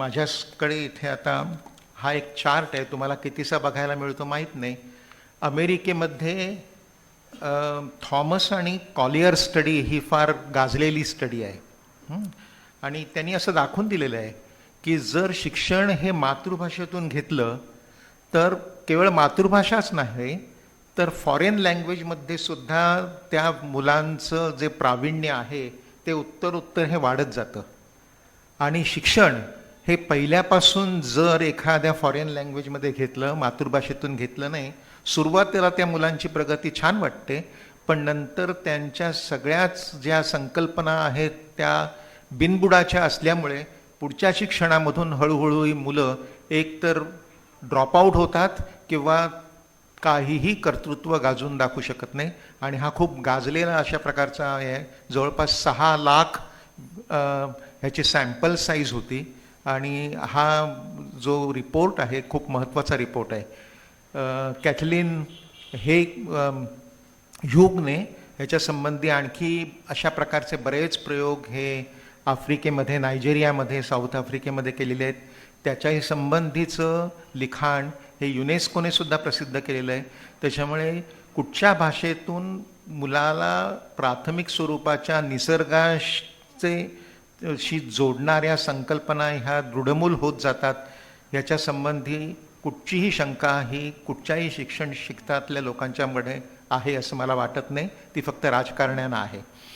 माझ्याकडे इथे आता हा एक चार्ट आहे तुम्हाला कितीसा बघायला मिळतो माहीत नाही. अमेरिकेमध्ये थॉमस आणि कॉलियर स्टडी ही फार गाजलेली स्टडी आहे. आणि त्यांनी असं दाखवून दिलेलं आहे की जर शिक्षण हे मातृभाषेतून घेतलं तर केवळ मातृभाषाच नाही तर फॉरेन लँग्वेजमध्ये सुद्धा त्या मुलांचं जे प्रावीण्य आहे ते उत्तर उत्तर हे वाढत जातं. आणि शिक्षण हे पहिल्यापासून जर एखाद्या फॉरेन लँग्वेजमध्ये घेतलं मातृभाषेतून घेतलं नाही सुरुवातीला त्या मुलांची प्रगती छान वाटते पण नंतर त्यांच्या सगळ्याच ज्या संकल्पना आहेत त्या बिनबुडाच्या असल्यामुळे पुढच्या शिक्षणामधून हळूहळू ही मुलं एकतर ड्रॉपआउट होतात किंवा काहीही कर्तृत्व गाजून दाखवू शकत नाही. आणि हा खूप गाजलेला अशा प्रकारचा आहे. जवळपास सहा लाख ह्याची सॅम्पल साईज होती. आणि हा जो रिपोर्ट आहे खूप महत्त्वाचा रिपोर्ट आहे. कॅथलिन कॅथलीन हे ह्यूगने ह्याच्या संबंधी आणखी अशा प्रकारचे बरेच प्रयोग हे आफ्रिकेमध्ये नायजेरियामध्ये साऊथ आफ्रिकेमध्ये केलेले आहेत. त्याच्याही संबंधीचं लिखाण हे युनेस्कोने सुद्धा प्रसिद्ध केलेलं आहे. त्याच्यामुळे कुठच्या भाषेतून मुलाला प्राथमिक स्वरूपाच्या निसर्गाचे शी जोडणाऱ्या संकल्पना ह्या दृढमूल होत जातात. याच्या संबंधी कुठचीही शंका ही कुठच्याही शिक्षण शिकतातल्या लोकांच्यामध्ये आहे असं मला वाटत नाही. ती फक्त राजकारण्यानं आहे.